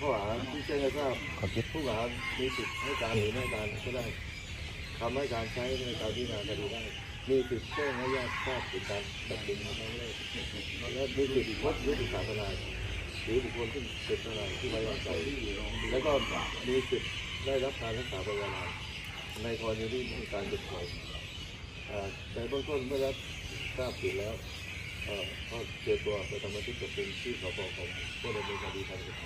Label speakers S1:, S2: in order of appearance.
S1: ผู้หาที่
S2: แจ้งให้
S1: ทราบผู้หามีสิทธิ์ให้การหรือไม่ให้การก็ได้คำให้การใช้ในการพิจารณาคดีได้ มีสิทธิ์แจ้งให้ญาติทราบถึงการตัดสินของทางเลขและมีสิทธิ์พบยุติศาสตร์ทนายหรือบุคคลที่เป็นอะไรที่ไว้วางใจ แล้วก็มีสิทธิ์ได้รับการรักษาพยาบาล ในกรณีที่มีการหยุดปล่อยอ่าในเบื้องต้นเมื่อรับทราบผิดแล้วก็เจอตัวไปทำบันทึกจับกุมที่สพของผู้ดำเนินคดีทางกฎหมาย